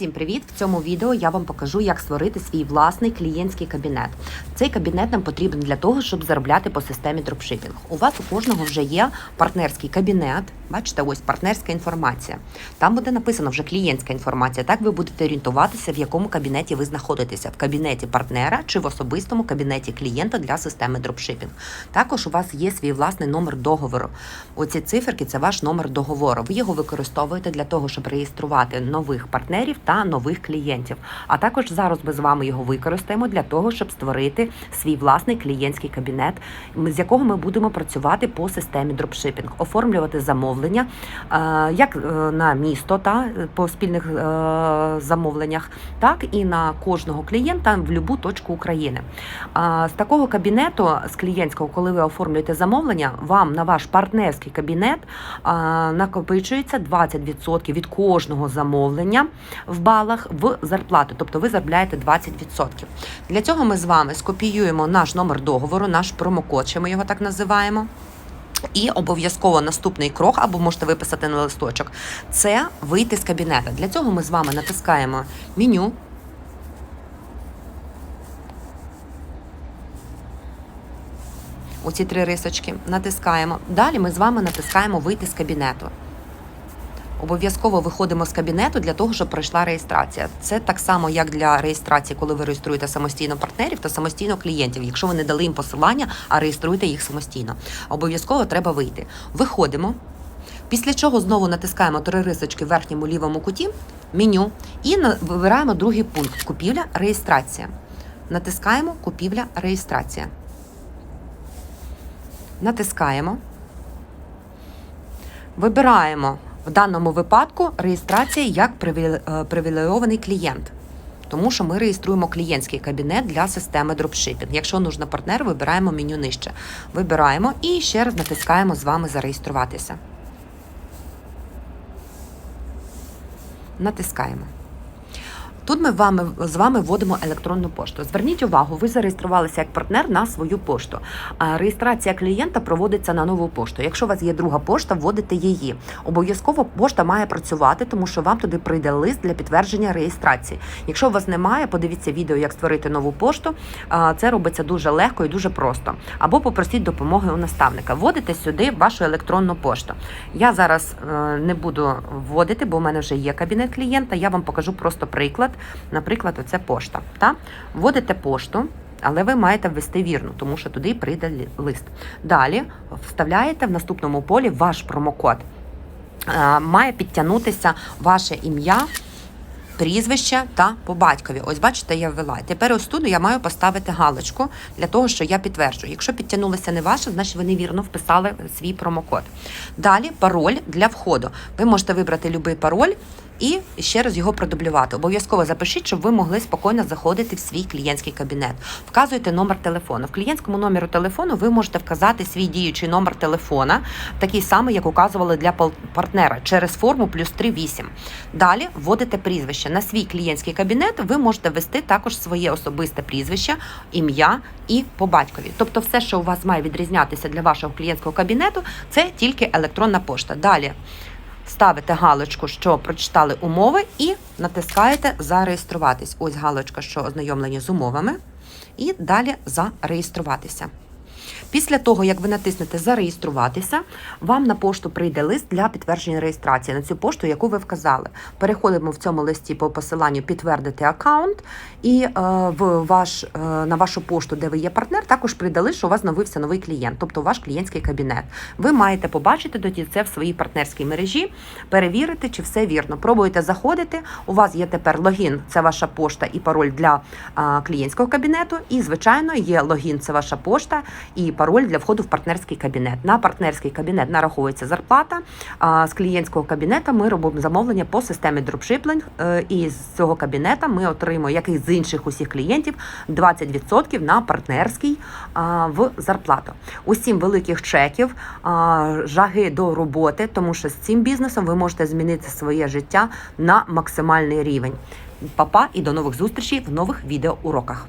Всім привіт! В цьому відео я вам покажу, як створити свій власний клієнтський кабінет. Цей кабінет нам потрібен для того, щоб заробляти по системі дропшипінг. У вас у кожного вже є партнерський кабінет. Бачите, ось партнерська інформація. Там буде написано вже клієнтська інформація. Так ви будете орієнтуватися, в якому кабінеті ви знаходитеся: в кабінеті партнера чи в особистому кабінеті клієнта для системи дропшипінг. Також у вас є свій власний номер договору. Оці циферки це ваш номер договору. Ви його використовуєте для того, щоб реєструвати нових партнерів та нових клієнтів. А також зараз ми з вами його використаємо для того, щоб створити свій власний клієнтський кабінет, з якого ми будемо працювати по системі дропшипінг, оформлювати замовлення е, як е, на місто та по спільних е, замовленнях, так і на кожного клієнта в будь-яку точку України. З такого кабінету, з клієнтського, коли ви оформлюєте замовлення, вам на ваш партнерський кабінет накопичується 20% від кожного замовлення в балах в зарплату. Тобто ви заробляєте 20%. Для цього ми з вами скопіюємо наш номер договору, наш промокод, що ми його так називаємо. І обов'язково наступний крок, або можете виписати на листочок, це вийти з кабінета. Для цього ми з вами натискаємо меню. Оці три рисочки натискаємо. Далі ми з вами натискаємо вийти з кабінету. Обов'язково виходимо з кабінету для того, щоб пройшла реєстрація. Це так само, як для реєстрації, коли ви реєструєте самостійно партнерів та самостійно клієнтів, якщо ви не дали їм посилання, а реєструєте їх самостійно. Обов'язково треба вийти. Виходимо. Після чого знову натискаємо три рисочки в верхньому лівому куті, меню, і вибираємо другий пункт купівля, реєстрація. Натискаємо купівля, реєстрація. Натискаємо. Вибираємо в даному випадку реєстрація як е, привілейований клієнт. Тому що ми реєструємо клієнтський кабінет для системи дропшипінг. Якщо нужно партнер, вибираємо меню нижче. Вибираємо і ще раз натискаємо з вами зареєструватися. Натискаємо. Тут ми вами, з вами вводимо електронну пошту. Зверніть увагу, ви зареєструвалися як партнер на свою пошту. А реєстрація клієнта проводиться на нову пошту. Якщо у вас є друга пошта, вводите її. Обов'язково пошта має працювати, тому що вам туди прийде лист для підтвердження реєстрації. Якщо у вас немає, подивіться відео, як створити нову пошту. Це робиться дуже легко і дуже просто. Або попросіть допомоги у наставника. Вводите сюди вашу електронну пошту. Я зараз е, не буду вводити, бо у мене вже є кабінет клієнта. Я вам покажу просто приклад. Наприклад, оце пошта. Та? Вводите пошту. Але ви маєте ввести вірно, тому що туди прийде лист. Далі вставляєте в наступному полі ваш промокод. Е, Має підтягнутися ваше ім'я, прізвище та по батькові. Ось бачите, я ввела. Тепер ось тут я маю поставити галочку для того, що я підтверджую. Якщо підтягнулося не ваше, значить ви невірно вписали свій промокод. Далі пароль для входу. Ви можете вибрати будь-який пароль. І ще раз його продублювати. Обов'язково запишіть, щоб ви могли спокійно заходити в свій клієнтський кабінет. Вказуєте номер телефону. В клієнтському номеру телефону ви можете вказати свій діючий номер телефона, такий самий, як указували для партнера, через форму плюс 38. Далі вводите прізвище. На свій клієнтський кабінет ви можете ввести також своє особисте прізвище, ім'я і по батькові. Тобто, все, що у вас має відрізнятися для вашого клієнтського кабінету, це тільки електронна пошта. Далі ставите галочку, що прочитали умови, і натискаєте зареєструватись. Ось галочка, що ознайомлені з умовами, і далі зареєструватися. Після того, як ви натиснете зареєструватися, вам на пошту прийде лист для підтвердження реєстрації на цю пошту, яку ви вказали. Переходимо в цьому листі по посиланню підтвердити аккаунт, і е, в ваш, е, на вашу пошту, де ви є партнер, також прийде лист, що у вас новився новий клієнт, тобто ваш клієнтський кабінет. Ви маєте побачити тоді це в своїй партнерській мережі, перевірити, чи все вірно. Пробуєте заходити. У вас є тепер логін, це ваша пошта і пароль для а, клієнтського кабінету. І, звичайно, є логін, це ваша пошта і пароль для входу в партнерський кабінет. На партнерський кабінет нараховується зарплата. А з клієнтського кабінету ми робимо замовлення по системі дропшиплінг. Е, І з цього кабінета ми отримуємо, як і з інших усіх клієнтів, 20% на партнерський в зарплату. Усім великих чеків, жаги до роботи, тому що з цим бізнесом ви можете змінити своє життя на максимальний рівень. Па-па і до нових зустрічей в нових відеоуроках.